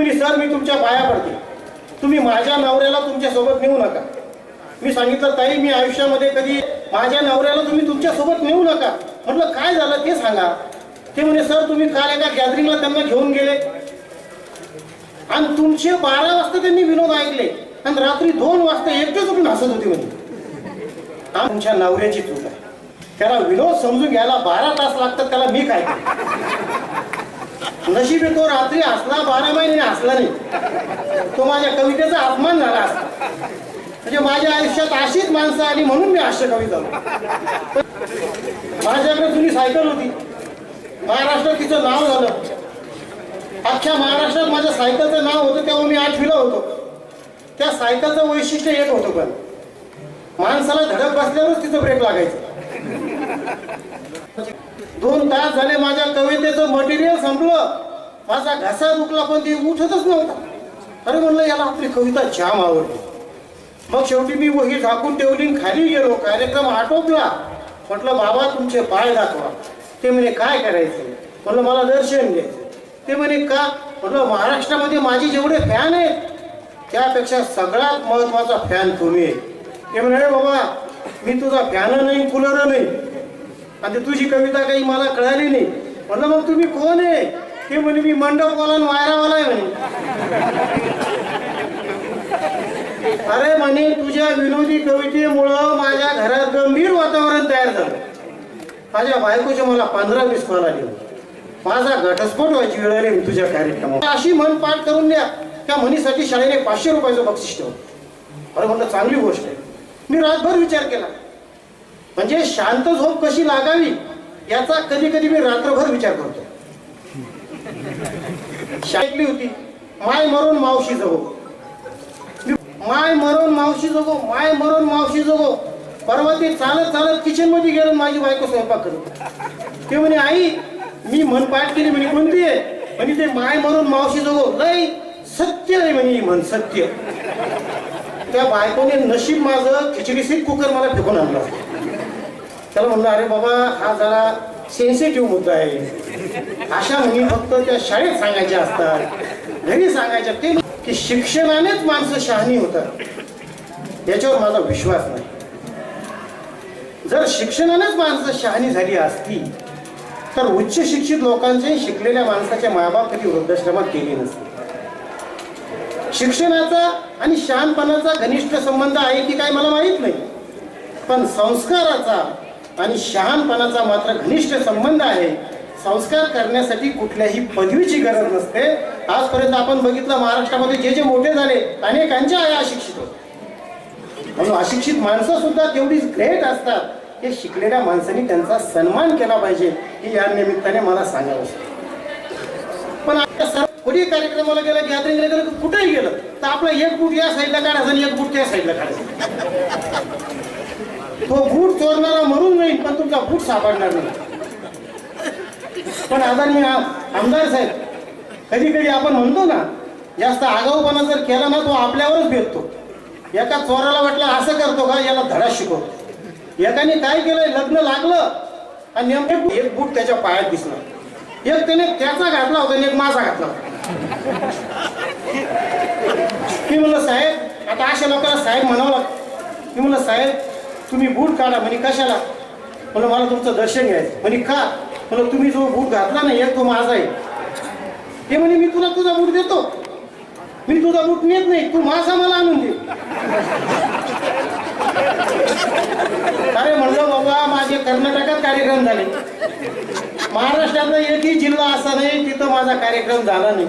म्हणे सर मी तुमच्या पाया पडते. तुम्ही माझ्या नवऱ्याला तुमच्यासोबत नेऊ नका. मी सांगितलं ताई मी आयुष्यामध्ये कधी माझ्या नवऱ्याला तुम्ही तुमच्यासोबत नेऊ नका. म्हटलं काय झालं? ते सांगा. ते म्हणे सर तुम्ही काल एका गॅदरिंगला त्यांना घेऊन गेले. आणि तुमचे बारा वाजता त्यांनी विनोद ऐकले. आणि रात्री दोन वाजता एकटेच उठून हसत होते म्हणे. आमच्या तुमच्या नवऱ्याची चूक आहे. त्याला विनोद समजून घ्यायला बारा तास लागतात त्याला मी काय नशीब तो रात्री हसला बारा महिने हसला नाही. तो माझ्या कवितेचा अपमान झाला असता. म्हणजे माझ्या आयुष्यात अशीच माणसं आली म्हणून मी हास्य कवी झालो. माझ्याकडे जुनी सायकल होती. महाराष्ट्रात तिचं नाव झालं. अख्ख्या महाराष्ट्रात माझ्या सायकलचं नाव होतं तेव्हा मी आठवीला होतो. त्या सायकलचं वैशिष्ट्य एक होतं पण. माणसाला धडक बसल्यावरच तिचं ब्रेक लागायचं. दोन तास झाले माझ्या कवितेचं मटेरियल संपलं. माझा घसा दुखला पण ती उठतच नव्हता. अरे म्हणलं याला आपली कविता जाम आवडली. मग शेवटी मी वही झाकून ठेवली खाली गेलो. कार्यक्रम आटोपला. म्हटलं बाबा तुमचे पाय दाखवा. ते म्हणे काय करायचं? म्हटलं मला दर्शन घ्यायचं. ते म्हणे का? म्हटलं महाराष्ट्रामध्ये माझे जेवढे फॅन आहेत त्यापेक्षा सगळ्यात महत्त्वाचा फॅन तुम्ही आहे ते म्हणे बाबा मी तुझा फॅन नाही कुलर नाही. आता तुझी कविता काही मला कळाली नाही. म्हणलं मग तुम्ही कोण आहे? ते म्हणे मी मंडपवाला वायरावाला आहे म्हणे. अरे म्हणे तुझ्या विनोदी कवितेमुळं माझ्या घरात गंभीर वातावरण तयार झालं. माझ्या बायकोचे मला पंधरा वीस कॉल आले. माझा घटस्फोट व्हायची वेळ आली मी तुझ्या कार्यक्रमात अशी मन पाठ करून द्या. त्या म्हणीसाठी शाळेने पाचशे रुपयाचं बक्षीस ठेवलं. अरे म्हणलं चांगली गोष्ट आहे. मी रातभर विचार केला. म्हणजे शांत झोप कशी लागावी याचा कधी कधी मी रात्रभर विचार करतो. शाळेतली होती. माय मरून मावशी जगो. माय मरून मावशी जगो माय मरून मावशी जगो. परवा ते चालत चालत किचनमध्ये गेलो माझी बायको स्वयंपाक करत ते म्हणे आई मी मन पाठ केली म्हणे कोणती आहे? म्हणे ते माय मरून मावशी जगो. लय सत्य आहे म्हणे ही म्हण सत्य. त्या बायकोने नशीब माझं खिचडीसी कुकर मला फेकून आणला. त्याला म्हणलं अरे बाबा हा जरा सेन्सिटिव्ह मुद्दा आहे. अशा म्हणी फक्त त्या शाळेत सांगायच्या असतात. घरी सांगायच्या ते की शिक्षणानेच माणसं शहाणी होतात. याच्यावर माझा विश्वास नाही. जर शिक्षणानेच माणसं शहाणी झाली असती तर उच्च शिक्षित लोकांचे शिकलेल्या माणसाच्या मायबाप कधी वृद्धाश्रमात केली नसते. शिक्षणाचा आणि शहाणपणाचा घनिष्ठ संबंध आहे की काय मला माहीत नाही. पण संस्काराचा आणि शहाणपणाचा मात्र घनिष्ठ संबंध आहे. संस्कार करण्यासाठी कुठल्याही पदवीची गरज नसते. आजपर्यंत आपण बघितलं महाराष्ट्रामध्ये जे जे मोठे झाले अनेकांच्या आया अशिक्षित होते. म्हणून अशिक्षित माणसं सुद्धा तेवढीच ग्रेट असतात हे शिकलेल्या माणसांनी त्यांचा सन्मान केला पाहिजे हे या निमित्ताने मला सांगावं. असतं सर कार्यक्रमाला गेलं गॅदरिंगला गेलं कुठेही गेलं तर आपला एक बूट या साईडला काढायचा आणि एक बूट त्या साईडला काढायचा. तो बूट चोरणारा मरून जाईल पण तुमचा बूट सापडणार नाही. पण आदरणीय आमदार साहेब कधी कधी आपण म्हणतो ना जास्त आगाऊपणा जर केला ना तो आपल्यावरच भेटतो. एका चोराला वाटलं असं करतो का याला धडा शिकवतो. एकाने काय केलंय लग्न लागलं आणि नेमके एक बूट त्याच्या पायात दिसलं. एक त्याने त्याचा घातला होता आणि एक माझा घातला होता. मी म्हणलं साहेब आता अशा लोकांना साहेब म्हणावं लागतं. मी म्हणलं साहेब तुम्ही बूट काढा म्हणे कशाला? म्हणलं मला तुमचं दर्शन घ्यायचं. म्हणे का? म्हणलं तुम्ही जो बूट घातला ना एक तो माझा आहे. ते म्हणे मी तुला तुझा बूट देतो. मी तुझा बूट नेत नाही तू माझा मला आणून दे. अरे म्हणलं बाबा माझे कर्नाटकात कार्यक्रम झाले. महाराष्ट्रातला एकही जिल्हा असा नाही तिथं माझा कार्यक्रम झाला नाही.